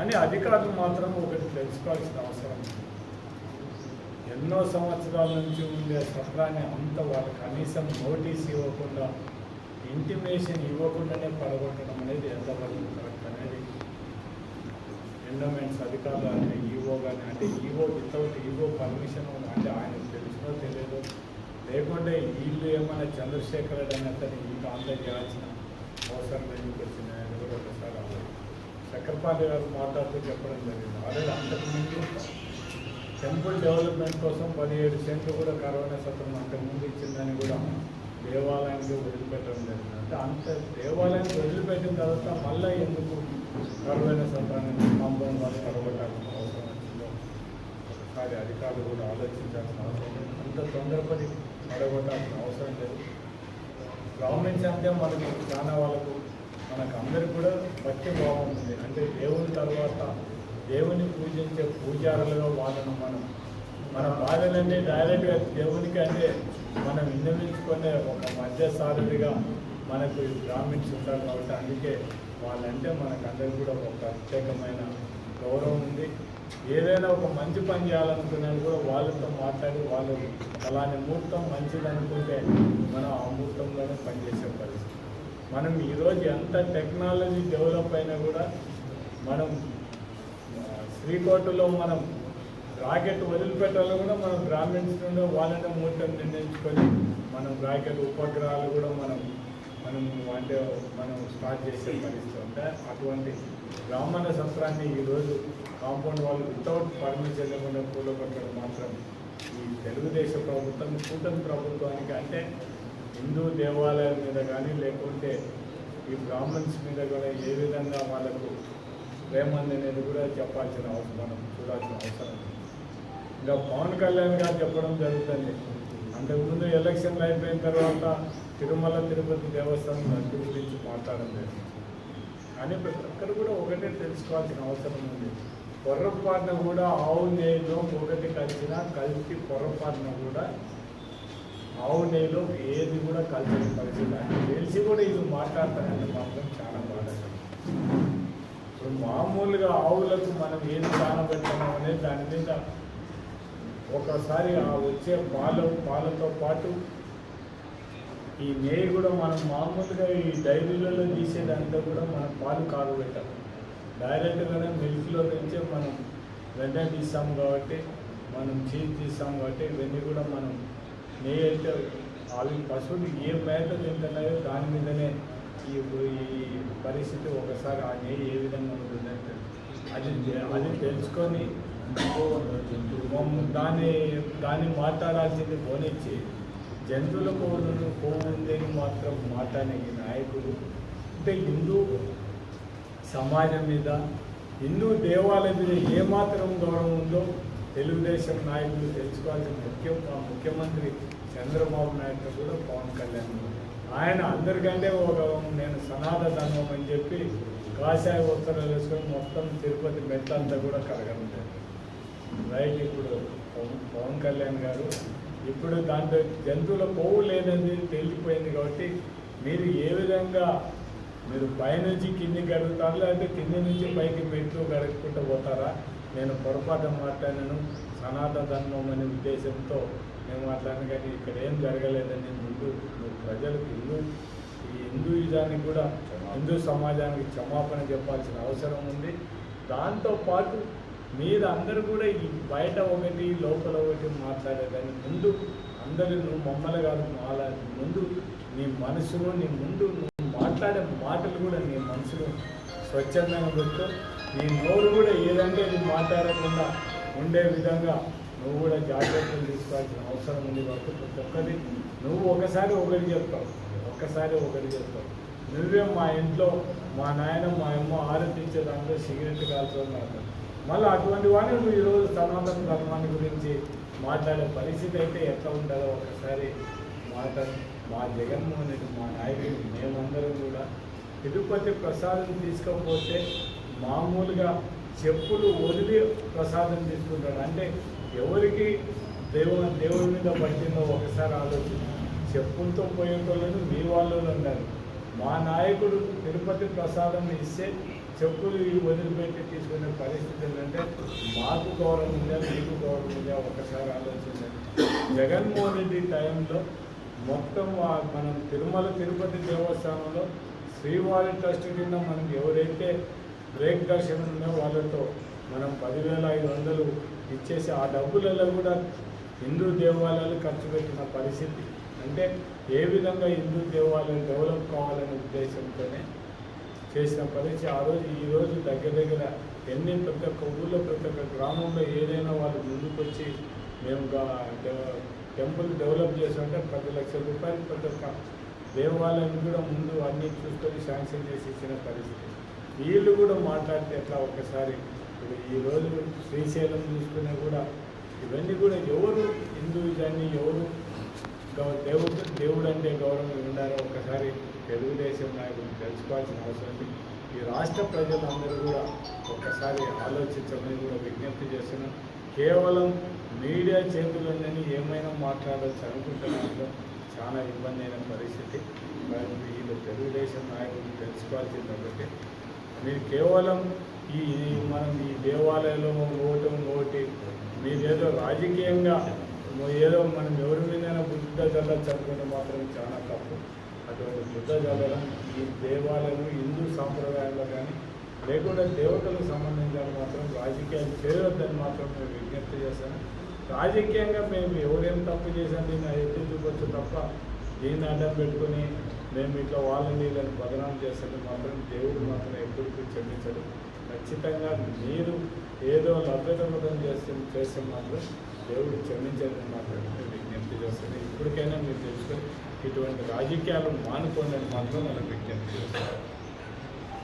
కానీ అధికారులు మాత్రం ఒకటి తెలుసుకోవాల్సిన అవసరం ఎన్నో సంవత్సరాల నుంచి ఉండే సత్రాన్ని అంత వాళ్ళు కనీసం నోటీస్ ఇవ్వకుండా ఇంటిమేషన్ ఇవ్వకుండానే పడగొట్టడం అనేది ఎంతవరకు కరెక్ట్ అనేది ఎండోమెంట్స్ అధికారులు అంటే ఈవో కానీ అంటే ఈవో వితౌట్ ఈవో పర్మిషన్ అంటే ఆయన తెలిసినో తెలియదు లేకుంటే వీళ్ళు ఏమైనా చంద్రశేఖర్ రెడ్డి అనే అతను ఈ కాంటాక్ట్ చేయాల్సిన అవసరం ఎందుకు వచ్చింది అనేది కూడా ఒకసారి ఆలోచించాలి. చక్రపాణి గారు మాట్లాడుతూ చెప్పడం జరిగింది. ఆల్రెడీ అంతకుముందు టెంపుల్ డెవలప్మెంట్ కోసం పదిహేడు సెంట్లు కూడా కరోనా సత్రం అంతకుముందు ఇచ్చిందని కూడా దేవాలయానికి వదిలిపెట్టడం జరిగింది. అంటే అంత దేవాలయానికి వదిలిపెట్టిన తర్వాత మళ్ళీ ఎందుకు కరోనా సత్రాన్ని కాంపౌండ్ వాళ్ళు కరగొట్టాల్సిన అవసరం వచ్చిందో ఒకసారి అధికారులు కూడా ఆలోచించాల్సిన అవసరం లేదు. అంత తొందరపడి పడగొట్టాల్సిన అవసరం లేదు. గవర్నమెంట్ అంటే మనకి చాలా వాళ్ళకు మనకు అందరికి కూడా భక్తి బాగుంటుంది అంటే దేవుని తర్వాత దేవుని పూజించే పూజారులుగా వాళ్ళను మనం. మన బాధలన్నీ డైరెక్ట్గా దేవునికి అంటే మనం విన్నవించుకునే ఒక మధ్యసారుడిగా మనకు బ్రాహ్మిన్స్ ఉంటారు కాబట్టి అందుకే వాళ్ళంటే మనకు కూడా ఒక ప్రత్యేకమైన గౌరవం ఉంది. ఏదైనా ఒక మంచి పని చేయాలనుకున్నా కూడా వాళ్ళతో మాట్లాడి వాళ్ళు అలాంటి ముహూర్తం మంచిది అనుకుంటే మనం ఆ ముహూర్తంలోనే పనిచేసే పరిస్థితి. మనం ఈరోజు ఎంత టెక్నాలజీ డెవలప్ అయినా కూడా మనం శ్రీకోటలో మనం రాకెట్ వదిలిపెట్టాలో కూడా మనం గ్రామీణ నుండి వాళ్ళనే మూటం నిర్ణయించుకొని మనం రాకెట్ ఉపగ్రహాలు కూడా మనం మనం అంటే మనం స్టార్ట్ చేసే పరిస్థితి ఉంటే అటువంటి బ్రాహ్మణ సత్రాన్ని ఈరోజు కాంపౌండ్ వాళ్ళు వితౌట్ పర్మిషన్ లేకుండా కూలగొట్టడం మాత్రం ఈ తెలుగుదేశం ప్రభుత్వం కూటమి ప్రభుత్వానికి అంటే హిందూ దేవాలయాల మీద కానీ లేకుంటే ఈ బ్రాహ్మణ్స్ మీద కూడా ఏ విధంగా వాళ్ళకు ప్రేమంది అనేది కూడా చెప్పాల్సిన అవసరం మనం చూడాల్సిన అవసరం ఇంకా పవన్ కళ్యాణ్ గారు చెప్పడం జరుగుతుంది. అంతకుముందు ఎలక్షన్లు అయిపోయిన తర్వాత తిరుమల తిరుపతి దేవస్థానం రద్దు గురించి మాట్లాడడం లేదు కానీ ప్రతి ఒక్కరు కూడా ఒకటే తెలుసుకోవాల్సిన అవసరం ఉంది. పొర్రపాటున కూడా ఆవు నెయ్యిలో ఒకటి కలిసిన కలిసి పొర్రపాటున కూడా ఆవు నెయ్యిలో ఏది కూడా కలిసిన పరిస్థితి తెలిసి కూడా ఇది మాట్లాడతానంటే మాత్రం చాలా బాధపడుతుంది ఇప్పుడు మామూలుగా ఆవులకు మనం ఏది కానబెట్టాము అనేది దాని మీద ఒకసారి ఆ వచ్చే పాలు పాలతో పాటు ఈ నెయ్యి కూడా మనం మామూలుగా ఈ డైరీలలో తీసేదంతా కూడా మనం పాలు కాదు కాగబెట్టాం డైరెక్ట్గానే మిల్క్లో నుంచే మనం వెన్న తీస్తాం కాబట్టి మనం చీజ్ తీస్తాం కాబట్టి ఇవన్నీ కూడా మనం నెయ్యి అయితే పశువులు ఏ మేత తింటున్నాయో దాని మీదనే ఈ ఈ పరిస్థితి ఒకసారి ఆ నెయ్యి ఏ విధంగా ఉంటుందంటే అది అది తెలుసుకొని దాన్ని దాన్ని మాట్లాడాల్సింది పోనిచ్చి జంతువుల కొవ్వులను కొవ్వు మాత్రం మాట్లాడే నాయకుడు. అంటే హిందూ సమాజం మీద హిందూ దేవాలయం మీద ఏమాత్రం గౌరవం ఉందో తెలుగుదేశం నాయకులు తెలుసుకోవాల్సిన ముఖ్యం ముఖ్యమంత్రి చంద్రబాబు నాయుడు కూడా పవన్ కళ్యాణ్ ఆయన అందరికంటే ఒక నేను సనాత ధర్మం అని చెప్పి కాషాయ వస్త్రాలు వేసుకొని మొత్తం తిరుపతి మెట్లంతా కూడా కరగడం రైట్ ఇప్పుడు పవన్ పవన్ కళ్యాణ్ గారు. ఇప్పుడు దాంట్లో జంతువుల కొవ్వు లేదని తేలిపోయింది కాబట్టి మీరు ఏ విధంగా మీరు పైనుంచి కిందికి గడుగుతారు లేకపోతే కింది నుంచి పైకి మెట్లు గడుపుకుంటూ పోతారా? నేను పొరపాటు మాట్లాడాను సనాతన ధర్మం అనే ఉద్దేశంతో నేను మాట్లాడిన కానీ ఇక్కడ ఏం జరగలేదని ముందు నువ్వు ప్రజలకు హిందూ ఈ హిందూయిజానికి కూడా హిందూ సమాజానికి క్షమాపణ చెప్పాల్సిన అవసరం ఉంది. దాంతోపాటు మీరు అందరూ కూడా ఈ బయట ఒకటి లోపల ఒకటి మాట్లాడేదాన్ని ముందు అందరూ నువ్వు మమ్మల్ని కాదు మాలా ముందు నీ మనసులో నీ ముందు నువ్వు మాట్లాడే మాటలు కూడా నీ మనసులో స్వచ్ఛందంగా పెట్టు నీ నోరు కూడా ఏదంటే ఇది మాట్లాడకుండా ఉండే విధంగా నువ్వు కూడా జాగ్రత్తలు తీసుకోవాల్సిన అవసరం ఉంది కాబట్టి ప్రతి ఒక్కటి నువ్వు ఒకసారి ఒకటి చెప్తావు. ఒక్కసారి ఒకటి చెప్తావు. నువ్వే మా ఇంట్లో మా నాయన మా అమ్మ ఆరతి దాంట్లో సిగరెట్ కాల్చుకున్నారు మళ్ళీ అటువంటి వాడిని నువ్వు ఈరోజు సనాతన ధర్మాన్ని గురించి మాట్లాడే పరిస్థితి అయితే ఎట్లా ఉంటుందో ఒకసారి మాట్లాడు. మా జగన్మోహన్ రెడ్డి మా నాయకుడు మేమందరం కూడా తిరుపతి ప్రసాదం తీసుకోకపోతే మామూలుగా చెప్పులు వదిలి ప్రసాదం తీసుకుంటాడు. అంటే ఎవరికి దేవుని దేవుడి మీద పట్టిందో ఒకసారి ఆలోచన. చెప్పులతో పోయేటోళ్ళని మీ వాళ్ళు ఉన్నారు మా నాయకుడు తిరుపతి ప్రసాదం ఇస్తే చెప్పులు వదిలిపెట్టి తీసుకునే పరిస్థితి ఏంటంటే మాకు గౌరవం ఉందా మీకు గౌరవం ఉందా ఒకసారి ఆలోచించండి జగన్మోహన్ రెడ్డి టైంలో మొత్తం మనం తిరుమల తిరుపతి దేవస్థానంలో శ్రీవారి ట్రస్ట్ కింద మనం ఎవరైతే బ్రేక్ దర్శనం ఉన్నాయో వాళ్ళతో మనం పదివేల ఐదు వందలు ఇచ్చేసి ఆ డబ్బులలో కూడా హిందూ దేవాలయాలు ఖర్చు పెట్టిన పరిస్థితి. అంటే ఏ విధంగా హిందూ దేవాలయం డెవలప్ కావాలనే ఉద్దేశంతోనే చేసిన పరిస్థితి. ఆ రోజు ఈరోజు దగ్గర దగ్గర ఎన్ని ప్రతి ఒక్క ఊళ్ళో ప్రతి ఒక్క గ్రామంలో ఏదైనా వాళ్ళు ముందుకొచ్చి మేము టెంపుల్ డెవలప్ చేసామంటే పది లక్షల రూపాయలు ప్రతి ఒక్క దేవాలయం కూడా ముందు అన్ని చూసుకొని శాంక్షన్ చేసి ఇచ్చిన పరిస్థితి. వీళ్ళు కూడా మాట్లాడితే ఎట్లా ఒక్కసారి? ఇప్పుడు ఈ రోజు శ్రీశైలం చూసుకునే కూడా ఇవన్నీ కూడా ఎవరు హిందూయిజాన్ని ఎవరు గౌ- దేవుడు దేవుడు అంటే గౌరవం ఉండాలో ఒకసారి తెలుగుదేశం నాయకులు తెలుసుకోవాల్సిన అవసరం ఉంది. ఈ రాష్ట్ర ప్రజలందరూ కూడా ఒక్కసారి ఆలోచించమని కూడా విజ్ఞప్తి చేస్తున్నాం. కేవలం మీడియా చేతుల్లోనే ఏమైనా మాట్లాడవచ్చు అనుకుంటున్నాను చాలా ఇబ్బంది అయిన పరిస్థితి. వీళ్ళు తెలుగుదేశం నాయకులు తెలుసుకోవాల్సింది ఒకటి. మీరు కేవలం ఈ మనం ఈ దేవాలయంలో ఓటం ఓటి మీరేదో రాజకీయంగా ఏదో మనం ఎవరి మీదైనా బుద్ధ చల్లచ్చు అనుకుంటే మాత్రం చాలా తప్పు. అటువంటి బుద్ధ చల్లడం ఈ దేవాలయం హిందూ సాంప్రదాయంలో కానీ లేకుండా దేవతలకు సంబంధించిన మాత్రం రాజకీయాలు చేయవద్దని మాత్రం మేము విజ్ఞప్తి చేస్తాను. రాజకీయంగా మేము ఎవరేం తప్పు చేశాం దీన్ని ఎత్తి చూపొచ్చు తప్ప దీన్ని అడ్డం పెట్టుకొని మేము ఇట్లా వాళ్ళని వీళ్ళని బదనాం చేస్తే మాత్రం దేవుడు మాత్రం ఎప్పటికీ క్షమించడు. ఖచ్చితంగా మీరు ఏదో లభ్యతమతం చేస్తే చేస్తే మాత్రం దేవుడు క్షమించదని మాత్రం విజ్ఞప్తి చేస్తుంది ఇప్పటికైనా మీరు తెలుసుకొని ఇటువంటి రాజకీయాలు మానుకోండి అని మాత్రం మనం విజ్ఞప్తి చేస్తారు